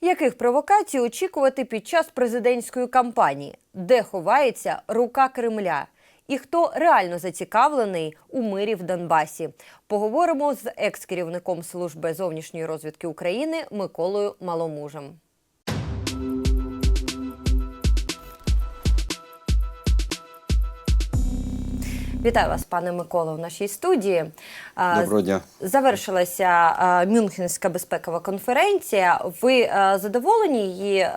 Яких провокацій очікувати під час президентської кампанії? Де ховається рука Кремля? І хто реально зацікавлений у мирі в Донбасі? Поговоримо з екс-керівником служби зовнішньої розвідки України Миколою Маломужем. Вітаю вас, пане Миколо, в нашій студії. Доброго дня. Завершилася Мюнхенська безпекова конференція. Ви задоволені її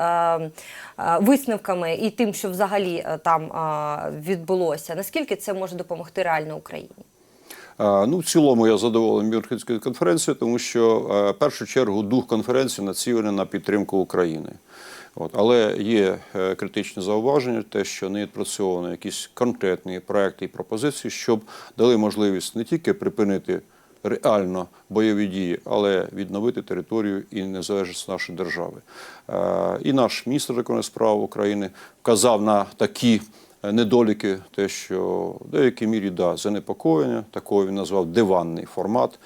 висновками і тим, що взагалі там відбулося? Наскільки це може допомогти реально Україні? Ну, в цілому я задоволений Мюнхенською конференцією, тому що в першу чергу дух конференції націлений на підтримку України. От, але є е, критичні зауваження, те, що не відпрацьовано якісь конкретні проекти і пропозиції, щоб дали можливість не тільки припинити реально бойові дії, але відновити територію і незалежність нашої держави. Е, І наш міністр закордонних справ України вказав на такі е, недоліки, те, що в деякій мірі да, занепокоєння, такого він назвав диванний формат.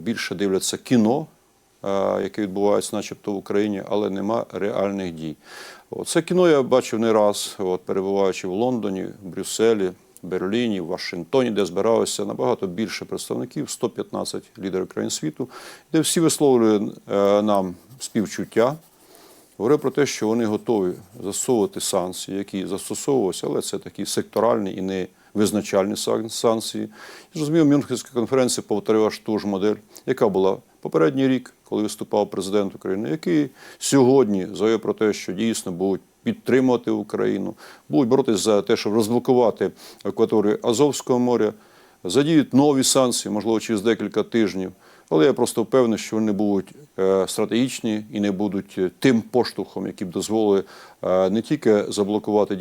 Більше дивляться кіно, е, яке відбувається, начебто в Україні, але нема реальних дій. Це кіно я бачив не раз, от, перебуваючи в Лондоні, Брюсселі, Берліні, Вашингтоні, де збиралося набагато більше представників, 115 лідерів країн світу, де всі висловлювали е, нам співчуття. Говорив про те, що вони готові застосовувати санкції, які застосовувалися, але це такі секторальні і не визначальні санкції. І зрозуміло, Мюнхенська конференція повторила ж ту ж модель, яка була попередній рік, коли виступав президент України, який сьогодні заявив про те, що дійсно будуть підтримувати Україну, будуть боротися за те, щоб розблокувати акваторію Азовського моря, задіють нові санкції, можливо, через декілька тижнів. Але я просто впевнений, що вони будуть е, стратегічні і не будуть е, тим поштовхом, який б дозволили е, не тільки заблокувати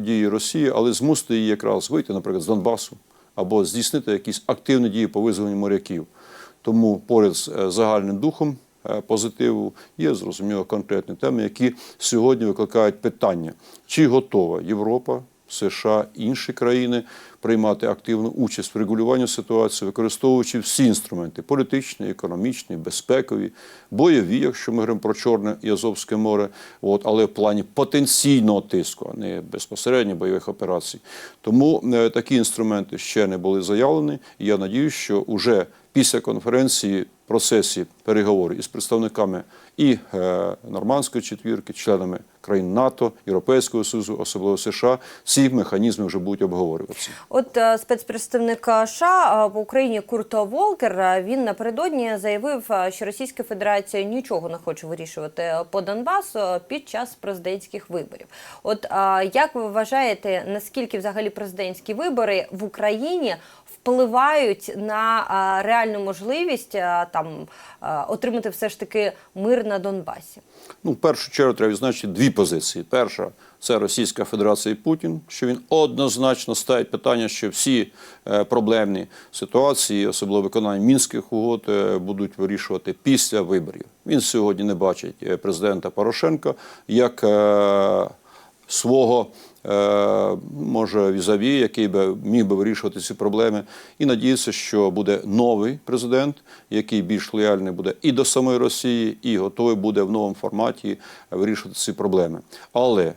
дії Росії, але змусити її якраз вийти, наприклад, з Донбасу або здійснити якісь активні дії по визволенню моряків. Тому поряд з е, загальним духом е, позитиву є зрозуміло конкретні теми, які сьогодні викликають питання, чи готова Європа, США, інші країни приймати активну участь в регулюванні ситуації, використовуючи всі інструменти політичні, економічні, безпекові, бойові, якщо ми говоримо про Чорне і Азовське море, от, але в плані потенційного тиску, а не безпосередньо бойових операцій. Тому е, такі інструменти ще не були заявлені. І я надію, що уже після конференції процесі переговорів із представниками і е, нормандської четвірки, членами країн НАТО, Європейського Союзу, особливо США, ці механізми вже будуть обговорюватися. От е, спецпредставник е, США е, в Україні Курт Волкер е, він напередодні заявив, е, що Російська Федерація нічого не хоче вирішувати е, по Донбасу е, під час президентських виборів. От е, як ви вважаєте, наскільки взагалі президентські вибори в Україні впливають на е, реальну можливість е, там е, отримати все ж таки мир на Донбасі? Ну, в першу чергу треба відзначити дві позиції. Перша це Російська Федерація і Путін, що він однозначно ставить питання, що всі е, проблемні ситуації, особливо виконання мінських угод, е, будуть вирішувати після виборів. Він сьогодні не бачить е, президента Порошенка як свого. Е, Може, візаві, який би міг би вирішувати ці проблеми, і надіється, що буде новий президент, який більш лояльний буде і до самої Росії, і готовий буде в новому форматі вирішувати ці проблеми. Але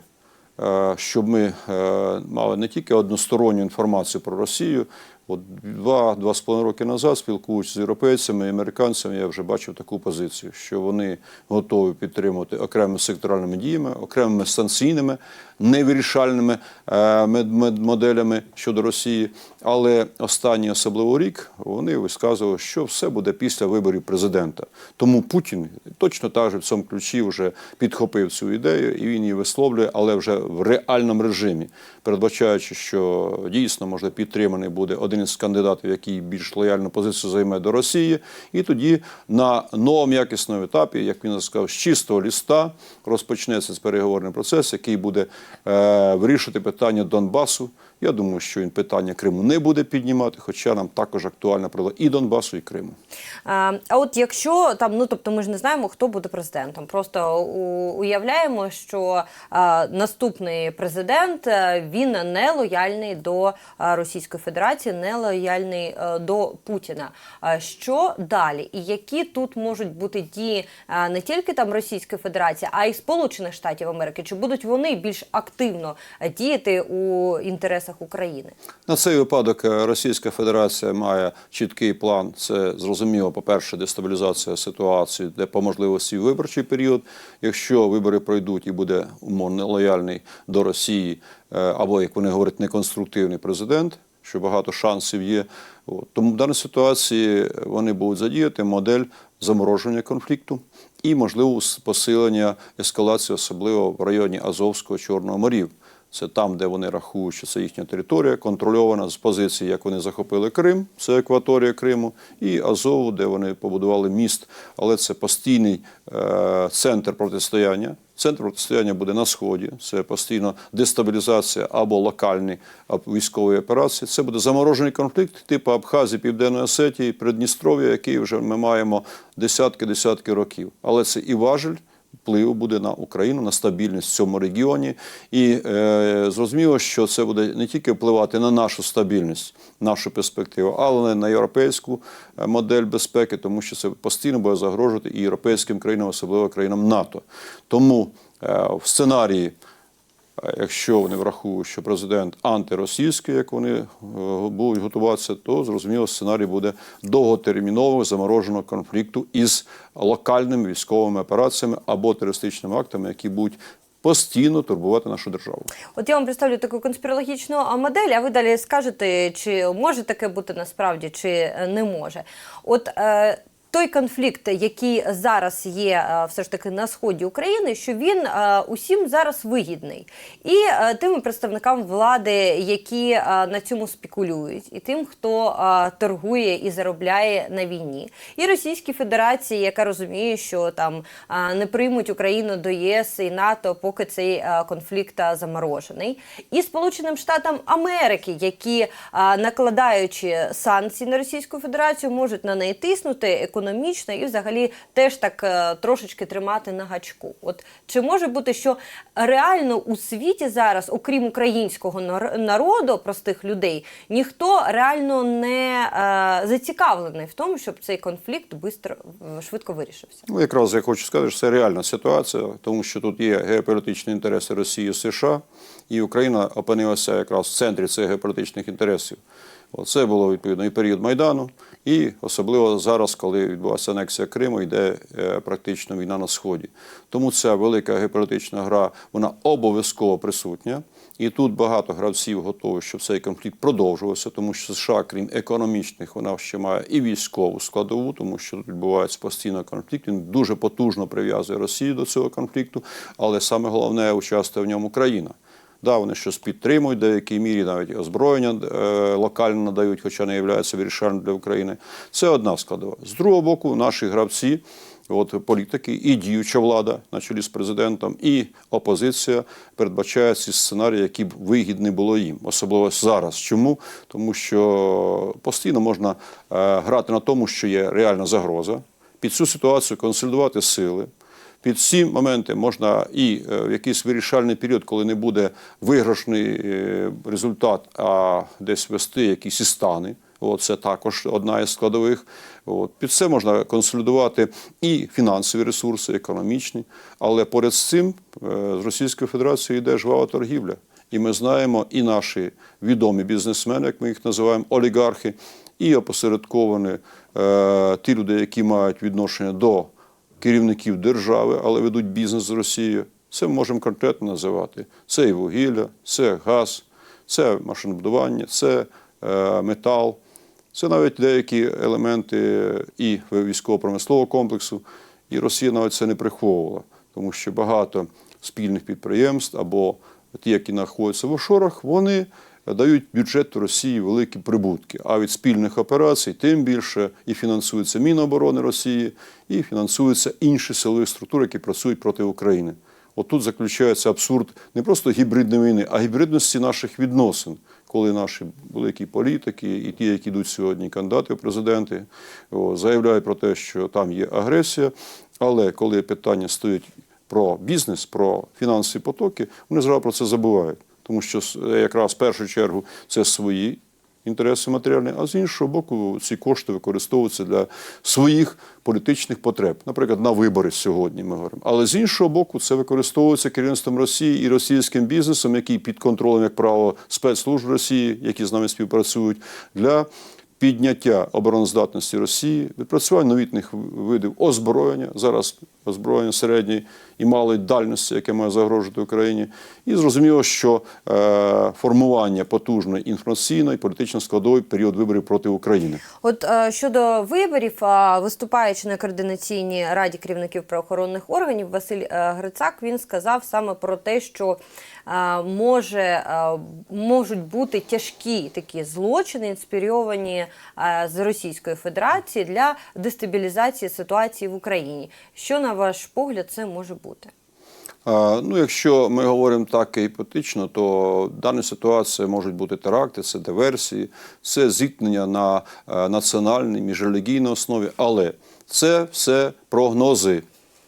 е, щоб ми е, мали не тільки односторонню інформацію про Росію. От два-два з половиною роки назад, спілкуючись з європейцями і американцями, я вже бачив таку позицію, що вони готові підтримувати окремими секторальними діями, окремими санкційними, невирішальними е, моделями щодо Росії. Але останній особливо рік вони висказували, що все буде після виборів президента. Тому Путін точно так же в цьому ключі вже підхопив цю ідею і він її висловлює, але вже в реальному режимі, передбачаючи, що дійсно може підтриманий буде один із кандидатів, який більш лояльну позицію займе до Росії, і тоді на новому якісному етапі, як він сказав, з чистого ліста розпочнеться переговорний процес, який буде е, вирішувати питання Донбасу Я думаю, що він питання Криму не буде піднімати, хоча нам також актуальна проблема і Донбасу, і Криму. А, а от якщо там, ну тобто, ми ж не знаємо, хто буде президентом. Просто уявляємо, що а, наступний президент е, він не лояльний до Російської Федерації, не лояльний е, до Путіна. А що далі? І які тут можуть бути дії не тільки там Російської Федерації, а й Сполучених Штатів Америки? Чи будуть вони більш активно е, діяти у інтересах України? На цей випадок е, Російська Федерація має чіткий план. Це зрозуміло, по-перше, дестабілізація ситуації, де по можливості виборчий період. Якщо вибори пройдуть і буде умовно лояльний до Росії, е, або як вони говорять, неконструктивний президент, що багато шансів є. Тому в даній ситуації вони будуть задіяти модель замороження конфлікту і можливо посилення ескалації, особливо в районі Азовського Чорного морів. Це там, де вони рахують, що це їхня територія, контрольована з позиції, як вони захопили Крим, це екваторія Криму, і Азову, де вони побудували міст. Але це постійний е, центр протистояння. Центр протистояння буде на сході. Це постійно дестабілізація або локальні військові операції. Це буде заморожений конфлікт, типу Абхазії, Південної Осетії, Придністров'я, який вже ми маємо десятки-десятки років. Але це і важель впливу буде на Україну, на стабільність в цьому регіоні. І е, зрозуміло, що це буде не тільки впливати на нашу стабільність, нашу перспективу, але на європейську е, модель безпеки, тому що це постійно буде загрожувати і європейським країнам, особливо країнам НАТО. Тому е, в сценарії. Якщо вони врахують, що президент антиросійський, як вони е, будуть готуватися, то зрозуміло, сценарій буде довготермінового замороженого конфлікту із локальними військовими операціями або терористичними актами, які будуть постійно турбувати нашу державу. От я вам представлю таку конспірологічну модель, а ви далі скажете, чи може таке бути насправді, чи е, не може. От е, той конфлікт, який зараз є е, все ж таки на сході України, що він е, усім зараз вигідний, і е, тим представникам влади, які на цьому спекулюють, і тим, хто торгує і заробляє на війні, і Російській Федерації, яка розуміє, що там не приймуть Україну до ЄС і НАТО, поки цей конфлікт заморожений, і Сполученим Штатам Америки, які накладаючи санкції на Російську Федерацію, можуть на неї тиснути економічно і взагалі теж так е, трошечки тримати на гачку. От чи може бути, що реально у світі зараз, окрім українського нар- народу, простих людей, ніхто реально не е, зацікавлений в тому, щоб цей конфлікт бистро, швидко вирішився? Ну, якраз я хочу сказати, що це реальна ситуація, тому що тут є геополітичні інтереси Росії США, і Україна опинилася якраз в центрі цих геополітичних інтересів. Це було відповідно і період Майдану, і особливо зараз, коли відбулася анексія Криму, йде е, практично війна на сході. Тому ця велика геополітична гра вона обов'язково присутня. І тут багато гравців готові, щоб цей конфлікт продовжувався, тому що США, крім економічних, вона ще має і військову складову, тому що тут відбувається постійно конфлікт. Він дуже потужно прив'язує Росію до цього конфлікту, але саме головне участвує в ньому країна. Да, вони щось підтримують в деякій мірі, навіть озброєння е, локально надають, хоча не є вирішальним для України. Це одна складова. З другого боку, наші гравці, от політики і діюча влада на чолі з президентом, і опозиція передбачають ці сценарії, які б вигідні було їм, особливо зараз. Чому? Тому що постійно можна е, грати на тому, що є реальна загроза. Під цю ситуацію консолідувати сили. Під ці моменти можна і е, в якийсь вирішальний період, коли не буде виграшний е, результат, а десь вести якісь і стани. Це також одна із складових. От під це можна консолідувати і фінансові ресурси, економічні. Але поряд з цим е, з Російською Федерацією йде жвава торгівля. І ми знаємо, і наші відомі бізнесмени, як ми їх називаємо, олігархи, і опосередковані е, ті люди, які мають відношення до керівників держави, але ведуть бізнес з Росією. Це ми можемо конкретно називати. Це і вугілля, це газ, це машинобудування, це е, метал, це навіть деякі елементи і військово-промислового комплексу. І Росія навіть це не приховувала, тому що багато спільних підприємств або ті, які знаходяться в офшорах, вони дають бюджету Росії великі прибутки. А від спільних операцій тим більше і фінансується Міноборони Росії, і фінансуються інші силові структури, які працюють проти України. Отут заключається абсурд не просто гібридної війни, а гібридності наших відносин, коли наші великі політики і ті, які йдуть сьогодні кандидати в президенти, заявляють про те, що там є агресія. Але коли питання стоїть про бізнес, про фінансові потоки, вони зразу про це забувають. Тому що якраз в першу чергу це свої інтереси матеріальні, а з іншого боку, ці кошти використовуються для своїх політичних потреб. Наприклад, на вибори сьогодні ми говоримо. Але з іншого боку, це використовується керівництвом Росії і російським бізнесом, який під контролем, як правило, спецслужб Росії, які з нами співпрацюють, для підняття обороноздатності Росії, відпрацювання новітних видів озброєння, зараз озброєння середньої і малої дальності, яке має загрожувати Україні, і зрозуміло, що е, формування потужної інформаційної політично складової період виборів проти України. От е, щодо виборів, виступаючи на координаційній раді керівників правоохоронних органів, Василь е, Грицак він сказав саме про те, що може можуть бути тяжкі такі злочини, інспіровані з Російської Федерації для дестабілізації ситуації в Україні. Що на ваш погляд це може бути? Ну, якщо ми говоримо так іпотично, то в даній ситуації можуть бути теракти, це диверсії, це зіткнення на е, національній міжрелігійній основі, але це все прогнози.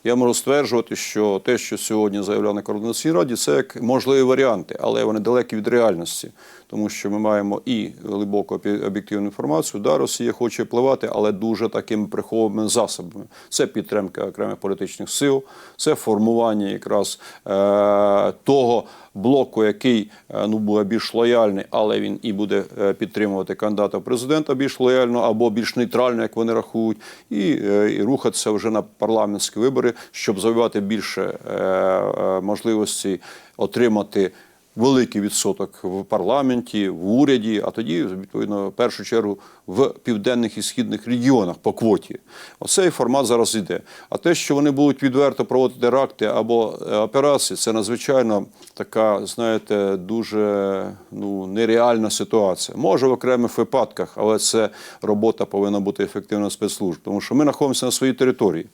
Я можу стверджувати, що те, що сьогодні заявляв на координаційній раді, це як можливі варіанти, але вони далекі від реальності, тому що ми маємо і глибоку об'є- об'єктивну інформацію. Да, Росія хоче впливати, але дуже такими прихованими засобами. Це підтримка окремих політичних сил, це формування якраз е, того блоку, який е, ну буде більш лояльний, але він і буде е, підтримувати кандидата в президента більш лояльно або більш нейтрально, як вони рахують, і, е, і рухатися вже на парламентські вибори, щоб завоювати більше е, можливостей отримати. Великий відсоток в парламенті, в уряді, а тоді, відповідно, в першу чергу в південних і східних регіонах по квоті. Оцей формат зараз йде. А те, що вони будуть відверто проводити теракти або е, операції, це надзвичайно така, знаєте, дуже ну, нереальна ситуація. Може в окремих випадках, але це робота повинна бути ефективна спецслужб, тому що ми знаходимося на своїй території.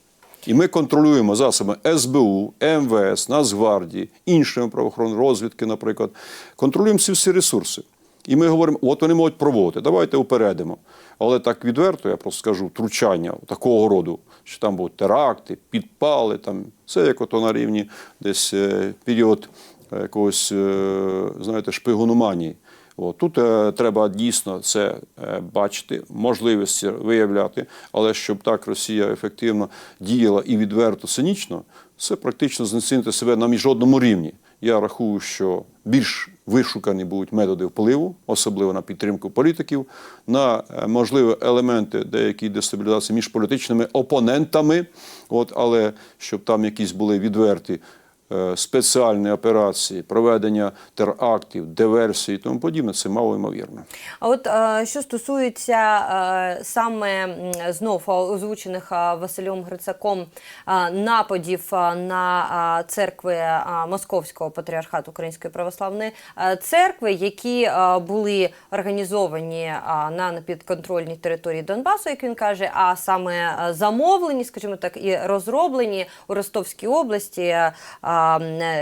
І ми контролюємо засоби СБУ, МВС, Нацгвардії, іншими правоохоронними розвідки, наприклад. Контролюємо ці всі ресурси. І ми говоримо, от вони можуть проводити, давайте упередимо. Але так відверто, я просто скажу, втручання такого роду, що там будуть теракти, підпали, там, це як ото на рівні десь е, період е, якогось, е, знаєте, шпигономанії. От. Тут е, треба дійсно це е, бачити, можливості виявляти, але щоб так Росія ефективно діяла і відверто цинічно, це практично знецінити себе на міжнародному рівні. Я рахую, що більш вишукані будуть методи впливу, особливо на підтримку політиків, на е, можливі елементи деякої дестабілізації між політичними опонентами, от, але щоб там якісь були відверті спеціальні операції, проведення терактів, диверсій і тому подібне, це мало ймовірно. А от е, що стосується е, саме знов е, озвучених е, Василем Грицаком е, нападів е, на е, церкви е, Московського патріархату Української православної е, церкви, які е, були організовані е, на непідконтрольній території Донбасу, як він каже, а саме е, замовлені, скажімо так, і розроблені у Ростовській області, е, е,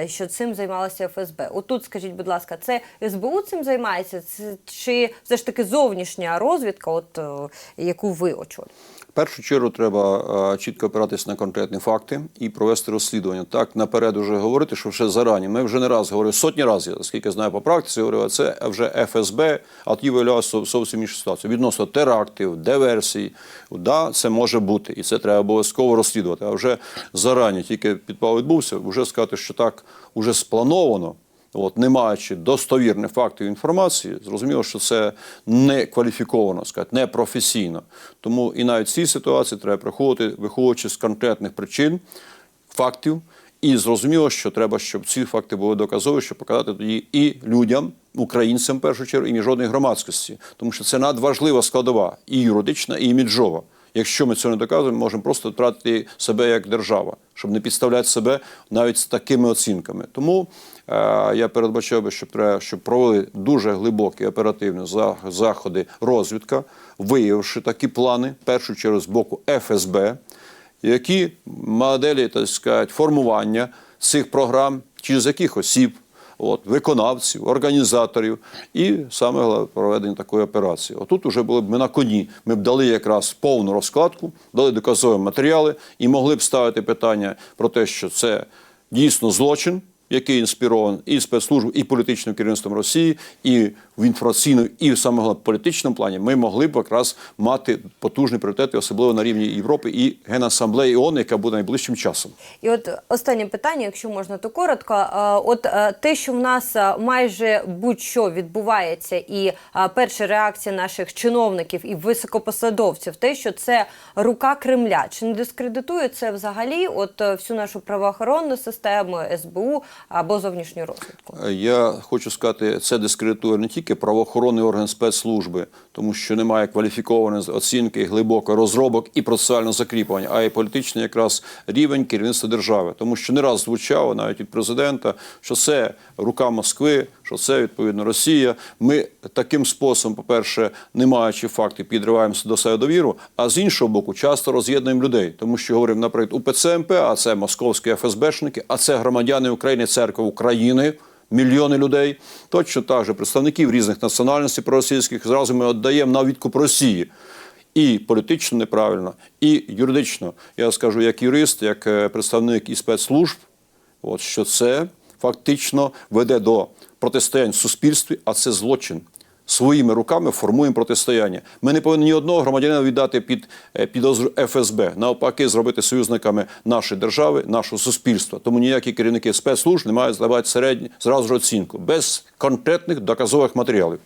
що цим займалося ФСБ. Отут, скажіть, будь ласка, це СБУ цим займається, чи все ж таки зовнішня розвідка, от е, яку ви очолюєте? Першу чергу треба е, чітко опиратися на конкретні факти і провести розслідування. Так наперед уже говорити, що ще зарані. Ми вже не раз говорили, сотні разів, оскільки знаю по практиці, говорив, це вже ФСБ, а тоді виявлялося зовсім інша ситуація. Відносно терактів, диверсій, да, це може бути, і це треба обов'язково розслідувати. А вже зарані, тільки підпал відбувся, вже сказати, що так уже сплановано. От, не маючи достовірних фактів інформації, зрозуміло, що це не кваліфіковано, сказати, не професійно. Тому і навіть в цій ситуації треба приходити, виходячи з конкретних причин, фактів, і зрозуміло, що треба, щоб ці факти були доказові, щоб показати тоді і людям, українцям в першу чергу, і міжнародній громадськості, тому що це надважлива складова і юридична, і іміджова. Якщо ми цього не доказуємо, можемо просто втратити себе як держава, щоб не підставляти себе навіть з такими оцінками. Тому е, я передбачав би, що треба, щоб провели дуже глибокі оперативні заходи розвідка, виявивши такі плани, першу чергу з боку ФСБ, які моделі так сказати, формування цих програм, через яких осіб, от, виконавців, організаторів і саме головне проведення такої операції. Отут уже були б ми на коні. Ми б дали якраз повну розкладку, дали доказові матеріали і могли б ставити питання про те, що це дійсно злочин. Який інспірований і спецслужб, і політичним керівництвом Росії, і в інформаційному, і саме головне політичному плані ми могли б якраз мати потужні пріоритети, особливо на рівні Європи і Генасамблеї ООН, яка буде найближчим часом. І от останнє питання, якщо можна, то коротко. От е, те, що в нас е, майже будь-що відбувається, і е, перша реакція наших чиновників і високопосадовців, те, що це рука Кремля, чи не дискредитує це взагалі от всю нашу правоохоронну систему, СБУ або зовнішню розвідку? Я хочу сказати, це дискредитує не тільки правоохоронний орган спецслужби, тому що немає кваліфікованої оцінки, глибокої розробок і процесуального закріплення, а й політичний якраз рівень керівництва держави. Тому що не раз звучало навіть від президента, що це рука Москви, що це відповідно Росія. Ми таким способом, по-перше, не маючи фактів, підриваємося до себе довіру, а з іншого боку, часто роз'єднуємо людей, тому що говоримо, наприклад, УПЦ МП, а це московські ФСБшники, а це громадяни України, церкви України. Мільйони людей, точно так же представників різних національностей проросійських зразу ми віддаємо на відкуп Росії. І політично неправильно, і юридично. Я скажу як юрист, як е, представник і спецслужб, от що це фактично веде до протистоянь в суспільстві, а це злочин. Своїми руками формуємо протистояння. Ми не повинні ні одного громадянина віддати під е, підозру ФСБ, навпаки, зробити союзниками нашої держави, нашого суспільства. Тому ніякі керівники спецслужб не мають здавати середню зразу ж оцінку без конкретних доказових матеріалів.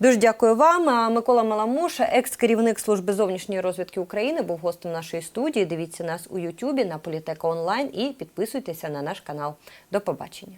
Дуже дякую вам. Микола Маламуш, екс-керівник служби зовнішньої розвідки України, був гостем нашої студії. Дивіться нас у Ютубі на Політека Онлайн і підписуйтеся на наш канал. До побачення.